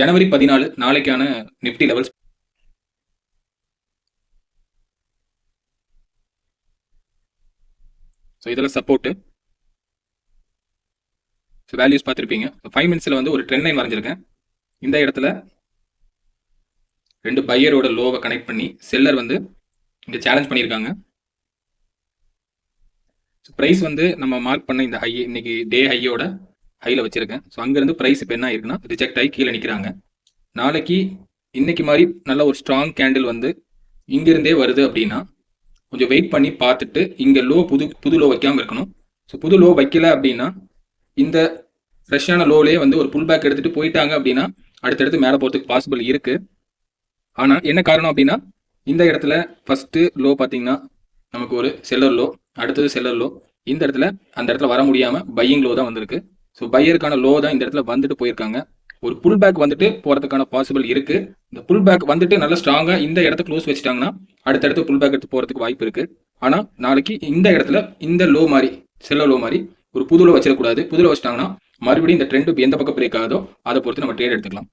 ஜனவரி பதினாலு நாளைக்கான Nifty levels so இதில் சப்போர்ட்டு ஸோ வேல்யூஸ் பார்த்துருப்பீங்க. ஃபைவ் மினிட்ஸில் வந்து ஒரு ட்ரெண்ட் லைன் வரைஞ்சிருக்கேன். இந்த இடத்துல ரெண்டு பையரோட லோவை கனெக்ட் பண்ணி செல்லர் வந்து இங்கே சேலஞ்ச் பண்ணியிருக்காங்க. ஸோ ப்ரைஸ் வந்து நம்ம மார்க் பண்ண இந்த ஹை இன்னைக்கு டே ஹையோட ஹையில் வச்சுருக்கேன். ஸோ அங்கேருந்து ப்ரைஸ் இப்போ என்ன ஆயிருக்குன்னா ரிஜெக்ட் ஆகி கீழே நிற்கிறாங்க நாளைக்கு இன்னைக்கு மாதிரி நல்ல ஒரு ஸ்ட்ராங் கேண்டில் வந்து இங்கிருந்தே வருது அப்படின்னா கொஞ்சம் வெயிட் பண்ணி பார்த்துட்டு இங்கே லோ புது புது லோ வைக்காமல் இருக்கணும். ஸோ புது லோ வைக்கல அப்படின்னா இந்த ஃப்ரெஷ்ஷான லோலேயே வந்து ஒரு புல் பேக் எடுத்துகிட்டு போயிட்டாங்க அப்படின்னா அடுத்தடுத்து மேலே போகிறதுக்கு பாசிபிள் இருக்குது ஆனால் என்ன காரணம் அப்படின்னா இந்த இடத்துல ஃபஸ்ட்டு லோ பார்த்தீங்கன்னா நமக்கு ஒரு செல்லர் லோ அடுத்தது செல்லர் லோ இந்த இடத்துல அந்த இடத்துல வர முடியாமல் பையிங் லோ தான் வந்திருக்கு. ஸோ பையருக்கான லோ தான் இந்த இடத்துல வந்துட்டு போயிருக்காங்க. ஒரு புல் பேக் வந்துட்டு போகிறதுக்கான பாசிபிள் இருக்கு. இந்த புல் பேக் வந்துட்டு நல்லா ஸ்ட்ராங்காக இந்த இடத்த க்ளோஸ் வச்சுட்டாங்கன்னா அடுத்தடுத்து புல் பேக் எடுத்து போகிறதுக்கு வாய்ப்பு இருக்கு. ஆனால் நாளைக்கு இந்த இடத்துல இந்த லோ மாதிரி செல்ல லோ மாதிரி ஒரு புதுல வச்சிடக்கூடாது. புதுல வச்சிட்டாங்கன்னா மறுபடியும் இந்த ட்ரெண்ட் எந்த பக்கம் பிரேக் ஆகுதோ அதை பொறுத்து நம்ம ட்ரேட் எடுத்துக்கலாம்.